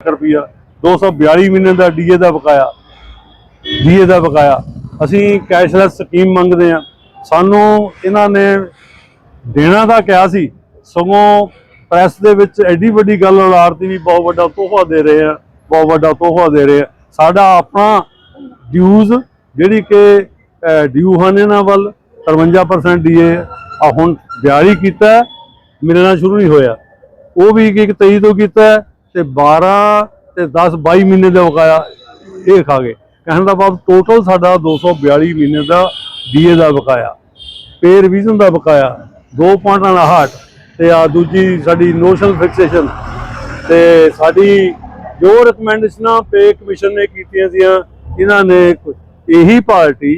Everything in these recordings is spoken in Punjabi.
ਰੁਪਿਆ 242 ਮਹੀਨੇ ਦਾ ਡੀਏ ਦਾ ਬਕਾਇਆ ਡੀਏ ਦਾ ਬਕਾਇਆ। ਅਸੀਂ ਕੈਸ਼ਲੈਸ ਸਕੀਮ ਮੰਗਦੇ ਆ ਸਾਨੂੰ ਇਹਨਾਂ ਨੇ ਦੇਣਾ ਤਾਂ ਕਿਹਾ ਸੀ, ਸਗੋਂ ਪ੍ਰੈਸ ਦੇ ਵਿੱਚ ਐਡੀ ਵੱਡੀ ਗੱਲ ਉਲਾਰਤੀ ਵੀ ਬਹੁਤ ਵੱਡਾ ਤੋਹਫਾ ਦੇ ਰਹੇ ਆ, ਬਹੁਤ ਵੱਡਾ ਤੋਹਫਾ ਦੇ ਰਹੇ ਆ। ਸਾਡਾ ਆਪਣਾ ਡਿਊਜ਼ ਜਿਹੜੀ ਕਿ ਡਿਊ ਹਨ ਇਹਨਾਂ ਵੱਲ 53% ਡੀਏ ਆ। ਹੁਣ ਜਾਰੀ ਕੀਤਾ, ਮਿਲਣਾ ਸ਼ੁਰੂ ਨਹੀਂ ਹੋਇਆ। ਉਹ ਵੀ ਇੱਕ 23 ਤੋਂ ਕੀਤਾ ਤੇ 12 ਤੇ 10 22 ਮਹੀਨੇ ਦਾ ਬਕਾਇਆ ਇਹ ਖਾ ਗਏ। ਕਹਿਣ ਦਾ ਭਾਵ ਟੋਟਲ ਸਾਡਾ 242 ਮਹੀਨੇ ਦਾ ਡੀਏ ਦਾ ਬਕਾਇਆ ਪੇ ਰਿਵੀਜ਼ਨ ਦਾ ਬਕਾਇਆ 2.58 ਤੇ ਆ ਦੂਜੀ ਸਾਡੀ ਨੋਸ਼ਨਲ ਫਿਕਸੇਸ਼ਨ ਤੇ ਸਾਡੀ ਜੋ ਰეკਮੈਂਡੇਸ਼ਨਾਂ ਪੇ ਕਮਿਸ਼ਨ ਨੇ ਕੀਤੀਆਂ ਸੀਆਂ, ਇਹਨਾਂ ਨੇ ਇਹੀ ਪਾਰਟੀ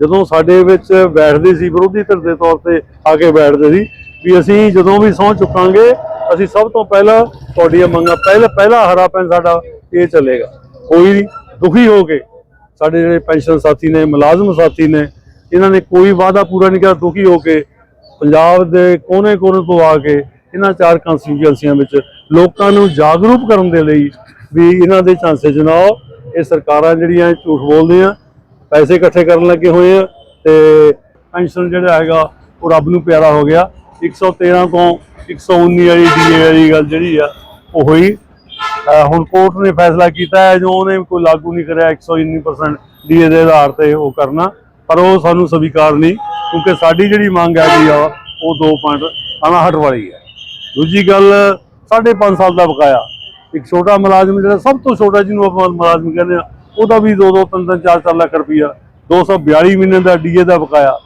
ਜਦੋਂ ਸਾਡੇ ਵਿੱਚ ਬੈਠਦੀ ਸੀ ਵਿਰੋਧੀ ਧਿਰ ਦੇ ਤੌਰ ਤੇ ਆ ਕੇ ਬੈਠਦੇ ਸੀ ਵੀ ਅਸੀਂ ਜਦੋਂ ਵੀ ਸਹੁੰ ਚੁੱਕਾਂਗੇ ਅਸੀਂ ਸਭ ਤੋਂ ਪਹਿਲਾਂ ਤੁਹਾਡੀਆਂ ਮੰਗਾਂ, ਪਹਿਲਾ ਪਹਿਲਾ ਹਰਾ ਪੈਨ ਸਾਡਾ ਇਹ ਚੱਲੇਗਾ। ਕੋਈ ਨਹੀਂ, ਦੁਖੀ ਹੋ ਕੇ ਸਾਡੇ ਜਿਹੜੇ ਪੈਨਸ਼ਨ ਸਾਥੀ ਨੇ, ਮੁਲਾਜ਼ਮ ਸਾਥੀ ਨੇ, ਇਹਨਾਂ ਨੇ ਕੋਈ ਵਾਅਦਾ ਪੂਰਾ ਨਹੀਂ ਕੀਤਾ, ਦੁਖੀ ਹੋ ਕੇ ਪੰਜਾਬ ਦੇ ਕੋਨੇ-ਕੋਨੇ ਤੋਂ ਆ ਕੇ ਇਹਨਾਂ ਚਾਰ ਕੰਸਟੀਚੁਐਂਸੀਆਂ ਵਿੱਚ ਲੋਕਾਂ ਨੂੰ ਜਾਗਰੂਕ ਕਰਨ ਦੇ ਲਈ ਵੀ ਇਹਨਾਂ ਦੇ ਚਾਂਸੇ ਜਨਾਓ ਇਹ ਸਰਕਾਰਾਂ ਜਿਹੜੀਆਂ ਇਹ ਝੂਠ ਬੋਲਦੀਆਂ, ਪੈਸੇ ਇਕੱਠੇ ਕਰਨ ਲੱਗੇ ਹੋਏ ਆ ਤੇ ਪੈਨਸ਼ਨ ਜਿਹੜਾ ਹੈਗਾ, ਉਹ ਰੱਬ ਨੂੰ ਪਿਆਰਾ ਹੋ ਗਿਆ। 113 ਤੋਂ 119 ਵਾਲੀ ਡੀਏ ਵਾਲੀ ਗੱਲ ਜਿਹੜੀ ਆ, ਉਹ ਹੋਈ ਹੁਣ ਕੋਰਟ ਨੇ ਫੈਸਲਾ ਕੀਤਾ ਹੈ, ਜੋ ਉਹਨੇ ਕੋਈ ਲਾਗੂ ਨਹੀਂ ਕਰਿਆ 119% ਡੀਏ ਦੇ ਆਧਾਰ ਤੇ ਉਹ ਕਰਨਾ, ਪਰ ਉਹ ਸਾਨੂੰ ਸਵੀਕਾਰ ਨਹੀਂ, ਕਿਉਂਕਿ ਸਾਡੀ ਜਿਹੜੀ ਮੰਗ ਹੈਗੀ ਆ, ਉਹ 2.58 ਵਾਲੀ ਹੈ। ਦੂਜੀ ਗੱਲ 5.5 ਸਾਲ ਦਾ ਬਕਾਇਆ, ਇੱਕ ਛੋਟਾ ਮੁਲਾਜ਼ਮ ਜਿਹੜਾ ਸਭ ਤੋਂ ਛੋਟਾ ਜਿਹਨੂੰ ਆਪਾਂ ਮੁਲਾਜ਼ਮ ਕਹਿੰਦੇ ਆ ਉਹਦਾ ਵੀ 2 2 3 3 4 4 ਲੱਖ ਰੁਪਈਆ 242 ਮਹੀਨੇ ਦਾ ਡੀਏ ਦਾ ਬਕਾਇਆ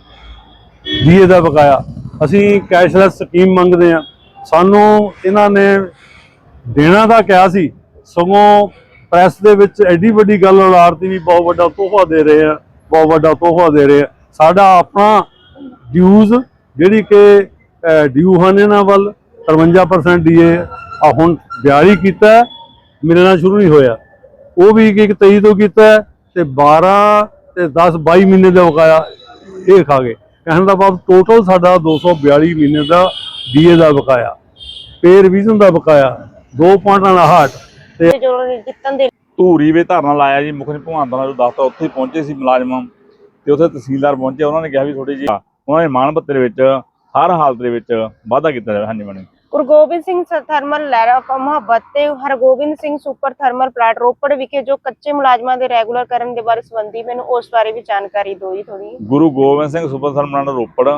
ਡੀਏ ਦਾ ਬਕਾਇਆ ਅਸੀਂ ਕੈਸ਼ਲੈਸ ਸਕੀਮ ਮੰਗਦੇ ਆ ਸਾਨੂੰ ਇਹਨਾਂ ਨੇ ਦੇਣਾ ਤਾਂ ਕਿਹਾ ਸੀ, ਸਗੋਂ ਪ੍ਰੈਸ ਦੇ ਵਿੱਚ ਐਡੀ ਵੱਡੀ ਗੱਲ ਉਲਾਰਤੀ ਵੀ ਬਹੁਤ ਵੱਡਾ ਤੋਹਫਾ ਦੇ ਰਹੇ ਆ, ਬਹੁਤ ਵੱਡਾ ਤੋਹਫਾ ਦੇ ਰਹੇ ਆ। ਸਾਡਾ ਆਪਣਾ ਡਿਊਜ਼ ਜਿਹੜੀ ਕਿ ਡਿਊ ਹਨ ਇਹਨਾਂ ਵੱਲ 53% ਡੀਏ ਆ, ਹੁਣ ਜਾਰੀ ਕੀਤਾ, ਮਿਲਣਾ ਸ਼ੁਰੂ ਨਹੀਂ ਹੋਇਆ। ਉਹ ਵੀ ਇੱਕ 23 ਤੋਂ ਕੀਤਾ ਹੈ ਤੇ 12 ਤੇ 10 22 ਮਹੀਨੇ ਦਾ ਬਕਾਇਆ ਇਹ ਖਾ ਗਏ। ਕਹਿਣ ਦਾ ਭਾਵ ਟੋਟਲ ਸਾਡਾ 242 ਮਹੀਨੇ ਦਾ ਡੀਏ ਦਾ ਬਕਾਇਆ ਪੇ ਰਿਵੀਜ਼ਨ ਦਾ ਬਕਾਇਆ 2.58 ਤੇ ਜੋ ਜਿੱਤਣ ਦੇ ਧੂਰੀ ਵੇ ਧਰਨਾ ਲਾਇਆ ਜੀ ਮੁੱਖ ਭਗਵੰਤ ਮਾਨ ਦਾ ਦਫ਼ਤਰ ਉੱਥੇ ਹੀ ਪਹੁੰਚੇ ਸੀ ਮੁਲਾਜ਼ਮ। ਤੇ ਉੱਥੇ ਤਹਿਸੀਲਦਾਰ ਪਹੁੰਚੇ ਉਹਨਾਂ ਨੇ ਕਿਹਾ ਵੀ ਥੋੜੀ ਜੀ ਉਹਨਾਂ ਨੇ ਮਾਣ ਪੱਤਰ ਵਿੱਚ ਹਰ ਹਾਲਤ ਦੇ ਵਿੱਚ ਵਾਅਦਾ ਕੀਤਾ ਜਾਵੇ ਹਾਂਜੀ ਮੈਡਮ। ਗੁਰੂ ਗੋਬਿੰਦ ਸਿੰਘ ਥਰਮਲ ਲਹਿਰਾ ਮੁਹੱਬਤ ਤੇ Hargobind Singh super thermal plant Ropar ਵਿਖੇ ਜੋ ਕੱਚੇ ਮੁਲਾਜ਼ਮਾਂ ਦੇ ਰੈਗੂਲਰ ਕਰਨ ਦੇ ਬਾਰੇ ਸੰਬੰਧੀ ਮੈਨੂੰ ਉਸ ਬਾਰੇ ਵੀ ਜਾਣਕਾਰੀ ਦਿਓ ਜੀ ਥੋੜੀ Guru Gobind Singh super thermal Ropar,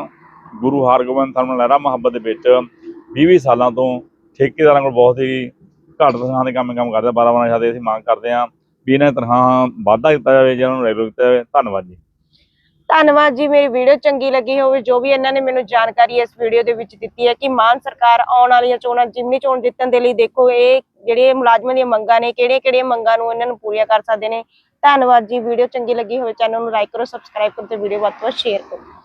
Guru Hargobind thermal Lehra Mohabbat ਦੇ ਵਿੱਚ। 20 ਸਾਲਾਂ ਤੋਂ ਠੇਕੇਦਾਰਾਂ ਕੋਲ ਬਹੁਤ ਹੀ ਘੱਟ ਤਨਖਾਹ ਦੇ ਕੰਮ ਕੰਮ ਕਰਦੇ 12 12 ਸਾਡੇ ਅਸੀਂ ਮੰਗ ਕਰਦੇ ਹਾਂ ਵੀ ਇਹਨਾਂ ਦੀ ਤਨਖਾਹ ਵਾਧਾ ਕੀਤਾ ਜਾਵੇ ਜਾਂ ਉਹਨਾਂ ਨੂੰ ਰੈਗੂਲਰ ਕੀਤਾ ਜਾਵੇ। ਧੰਨਵਾਦ ਜੀ। ਧੰਨਵਾਦ ਜੀ, ਮੇਰੀ ਵੀਡੀਓ ਚੰਗੀ ਲੱਗੀ ਹੋਵੇ, ਜੋ ਵੀ ਇਹਨਾਂ ਨੇ ਮੈਨੂੰ ਜਾਣਕਾਰੀ ਇਸ ਵੀਡੀਓ ਦੇ ਵਿੱਚ ਦਿੱਤੀ ਹੈ ਕਿ ਮਾਨ ਸਰਕਾਰ ਆਉਣ ਵਾਲੀਆਂ ਚੋਣਾਂ ਜਿਮਨੀ ਚੋਣ ਜਿੱਤਣ ਦੇ ਲਈ ਦੇਖੋ, ਇਹ ਜਿਹੜੇ ਮੁਲਾਜ਼ਮਾਂ ਦੀਆਂ ਮੰਗਾਂ ਨੇ ਕਿਹੜੇ ਕਿਹੜੇ ਮੰਗਾਂ ਨੂੰ ਇਹਨਾਂ ਨੂੰ ਪੂਰੀਆਂ ਕਰ ਸਕਦੇ ਨੇ। ਧੰਨਵਾਦ ਜੀ, ਵੀਡੀਓ ਚੰਗੀ ਲੱਗੀ ਹੋਵੇ, ਚੈਨਲ ਨੂੰ ਲਾਈਕ ਕਰੋ ਸਬਸਕ੍ਰਾਈਬ ਕਰੋ ਤੇ ਵੀਡੀਓ ਵੱਧ ਤੋਂ ਵੱਧ ਸ਼ੇਅਰ ਕਰੋ।